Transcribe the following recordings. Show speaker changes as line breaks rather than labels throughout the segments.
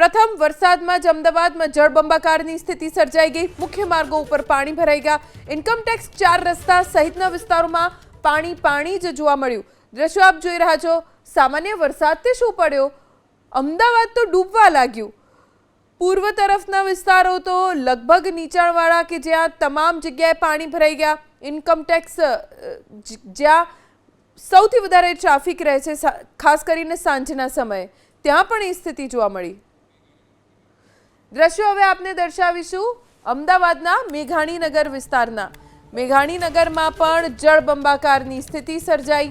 પ્રથમ વરસાદમાં જ અમદાવાદમાં જળબંબાકારની સ્થિતિ સર્જાઈ ગઈ. મુખ્ય માર્ગો ઉપર પાણી ભરાઈ ગયા. ઇન્કમટેક્સ ચાર રસ્તા સહિતના વિસ્તારોમાં પાણી પાણી જ જોવા મળ્યું. દ્રશ્યો આપ જોઈ રહ્યા છો. સામાન્ય વરસાદથી શું પડ્યો? અમદાવાદ તો ડૂબવા લાગ્યું. પૂર્વ તરફના વિસ્તારો તો લગભગ નીચાણવાળા કે જ્યાં તમામ જગ્યાએ પાણી ભરાઈ ગયા. ઇન્કમટેક્સ જ્યાં સૌથી વધારે ટ્રાફિક રહે છે ખાસ કરીને સાંજના સમયે. ત્યાં પણ એ સ્થિતિ જોવા મળી. દ્રશ્યો હવે આપને દર્શાવીશું. અમદાવાદના મેઘાણીનગર વિસ્તારના. મેઘાણીનગરમાં પણ જળબંબાકારની સ્થિતિ સર્જાઈ.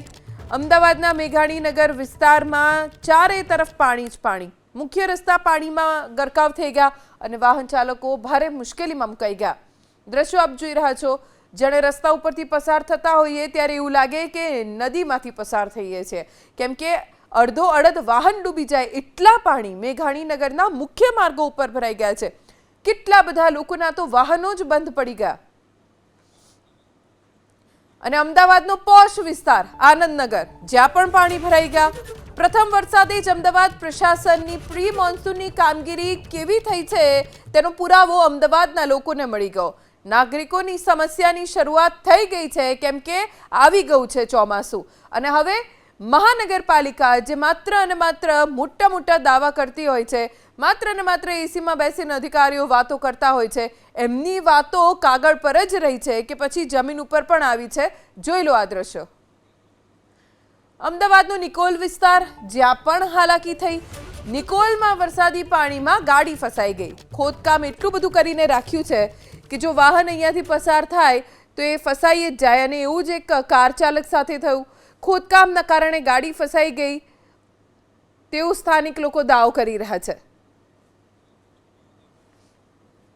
અમદાવાદના મેઘાણીનગર વિસ્તારમાં ચારે તરફ પાણી જ પાણી. મુખ્ય રસ્તા પાણીમાં ગરકાવ થઈ ગયા અને વાહન ચાલકો ભારે મુશ્કેલીમાં મુકાઈ ગયા. દ્રશ્યો આપ જોઈ રહ્યા છો. જ્યારે રસ્તા ઉપરથી પસાર થતા હોઈએ ત્યારે એવું લાગે કે નદીમાંથી પસાર થઈએ છીએ કેમ કે અડધો અડધ વાહન ડૂબી જાય એટલા પાણી મેઘાણીનગરના મુખ્ય માર્ગો ઉપર ભરાઈ ગયા છે. કેટલા બધા લોકોના તો વાહનો જ બંધ પડી ગયા. અને અમદાવાદનો પોશ વિસ્તાર, આનંદનગર, જ્યાં પણ પાણી ભરાઈ ગયા. પ્રથમ વરસાદે જ અમદાવાદ પ્રશાસનની પ્રી મોન્સૂનની કામગીરી કેવી થઈ છે તેનો પુરાવો અમદાવાદના લોકોને મળી ગયો. નાગરિકોની સમસ્યાની શરૂઆત થઈ ગઈ છે, કેમ કે આવી ગયું છે ચોમાસું. અને હવે મહાનગરપાલિકા જે માત્ર અને માત્ર મોટા મોટા દાવા કરતી હોય છે, માત્ર અને માત્ર એસીમાં બેસીને અધિકારીઓ વાતો કરતા હોય છે, એમની વાતો કાગળ પર જ રહી છે કે પછી જમીન ઉપર પણ આવી છે? જોઈ લો આ દ્રશ્યો. અમદાવાદનો નિકોલ વિસ્તાર, જ્યાં પણ હાલાકી થઈ, નિકોલમાં વરસાદી પાણીમાં ગાડી ફસાઈ ગઈ. ખોદકામ એટલું બધું કરીને રાખ્યું છે કે જો વાહન અહીંયાથી પસાર થાય, તો એ ફસાઈ જ જાય અને એવું જ એક કાર ચાલક સાથે થયું. ખોદકામના કારણે ગાડી ફસાઈ ગઈ. તેવું સ્થાનિક લોકો દાવો કરી રહ્યા છે.